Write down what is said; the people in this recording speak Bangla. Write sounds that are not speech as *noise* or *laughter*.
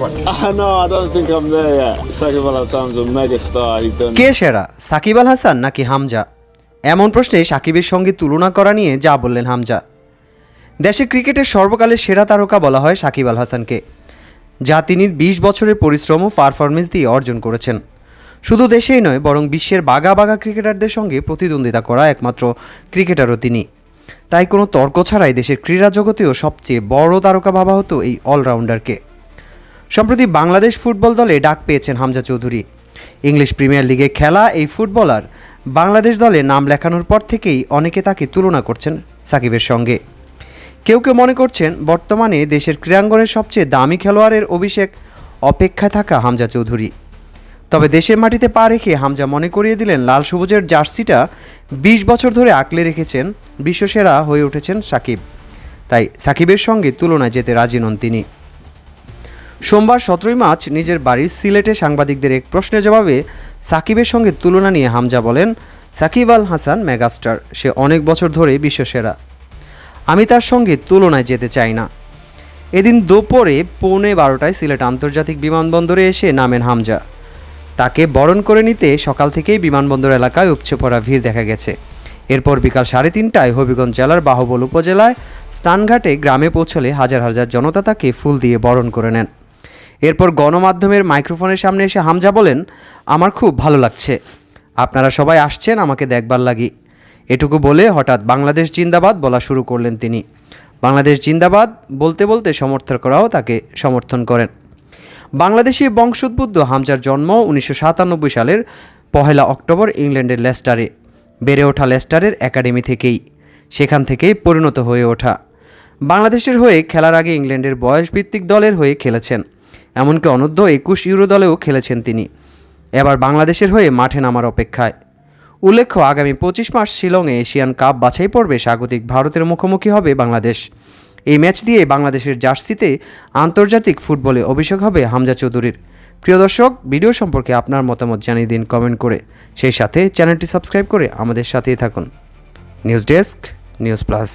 *laughs* No, I don't think I'm there yet. Sakib Al Hassan's a mega. He's done. কে সেরা সাকিব আল হাসান নাকি হামজা এমন প্রশ্নে সাকিবের সঙ্গে তুলনা করা নিয়ে যা বললেন হামজা দেশে ক্রিকেটের সর্বকালের সেরা তারকা বলা হয় সাকিব আল হাসানকে যা তিনি বিশ বছরের পরিশ্রম ও পারফরমেন্স দিয়ে অর্জন করেছেন শুধু দেশেই নয় বরং বিশ্বের বাঘা বাঘা ক্রিকেটারদের সঙ্গে প্রতিদ্বন্দ্বিতা করা একমাত্র ক্রিকেটারও তিনি তাই কোনো তর্ক ছাড়াই দেশের ক্রীড়া জগতেও সবচেয়ে বড় তারকা ভাবা হতো এই অলরাউন্ডারকে সম্প্রতি বাংলাদেশ ফুটবল দলে ডাক পেয়েছেন হামজা চৌধুরী। ইংলিশ প্রিমিয়ার লিগে খেলা এই ফুটবলার বাংলাদেশ দলে নাম লেখানোর পর থেকেই অনেকে তাকে তুলনা করছেন সাকিবের সঙ্গে। কেউ কেউ মনে করছেন বর্তমানে দেশের ক্রীড়াঙ্গনের সবচেয়ে দামি খেলোয়াড়ের অভিষেক অপেক্ষায় থাকা হামজা চৌধুরী। তবে দেশের মাটিতে পা রেখে হামজা মনে করিয়ে দিলেন লাল সবুজের জার্সিটা বিশ বছর ধরে আঁকলে রেখেছেন বিশ্বসেরা হয়ে উঠেছেন সাকিব। তাই সাকিবের সঙ্গে তুলনায় যেতে রাজি নন তিনি। সোমবার সতেরোই মার্চ নিজের বাড়ির সিলেটে সাংবাদিকদের এক প্রশ্নের জবাবে সাকিবের সঙ্গে তুলনা নিয়ে হামজা বলেন, সাকিব আল হাসান মেগাস্টার, সে অনেক বছর ধরে বিশ্বসেরা। আমি তার সঙ্গে তুলনায় যেতে চাই না। এদিন দুপুরে পৌনে বারোটায় সিলেট আন্তর্জাতিক বিমানবন্দরে এসে নামেন হামজা। তাকে বরণ করে নিতে সকাল থেকেই বিমানবন্দর এলাকায় উপচে পড়া ভিড় দেখা গেছে। এরপর বিকাল সাড়ে তিনটায় হবিগঞ্জ জেলার বাহুবল উপজেলায় স্নানঘাটে গ্রামে পৌঁছলে হাজার হাজার জনতা তাকে ফুল দিয়ে বরণ করে নেন। এরপর গণমাধ্যমের মাইক্রোফোনের সামনে এসে হামজা বলেন, আমার খুব ভালো লাগছে। আপনারা সবাই আসছেন, আমাকে দেখবার লাগি। এটুকু বলে হঠাৎ বাংলাদেশ জিন্দাবাদ বলা শুরু করলেন তিনি। বাংলাদেশ জিন্দাবাদ বলতে বলতে সমর্থকরাও তাকে সমর্থন করেন। বাংলাদেশি বংশোদ্বুদ্ধ হামজার জন্ম উনিশশো সাতানব্বই সালের পহেলা অক্টোবর ইংল্যান্ডের লেস্টারে। বেড়ে ওঠা লেস্টারের একাডেমি থেকেই। সেখান থেকেই পরিণত হয়ে ওঠা। বাংলাদেশের হয়ে খেলার আগে ইংল্যান্ডের বয়সভিত্তিক দলের হয়ে খেলেছেন। এমনকি অনূর্ধ্ব একুশ ইউরো দলেও খেলেছেন তিনি। এবার বাংলাদেশের হয়ে মাঠে নামার অপেক্ষায়। উল্লেখ্য, আগামী পঁচিশ মার্চ শিলংয়ে এশিয়ান কাপ বাছাই পর্বে স্বাগতিক ভারতের মুখোমুখি হবে বাংলাদেশ। এই ম্যাচ দিয়ে বাংলাদেশের জার্সিতে আন্তর্জাতিক ফুটবলে অভিষেক হবে হামজা চৌধুরীর। প্রিয় দর্শক, ভিডিও সম্পর্কে আপনার মতামত জানিয়ে দিন কমেন্ট করে। সেই সাথে চ্যানেলটি সাবস্ক্রাইব করে আমাদের সাথেই থাকুন। News desk, news plus.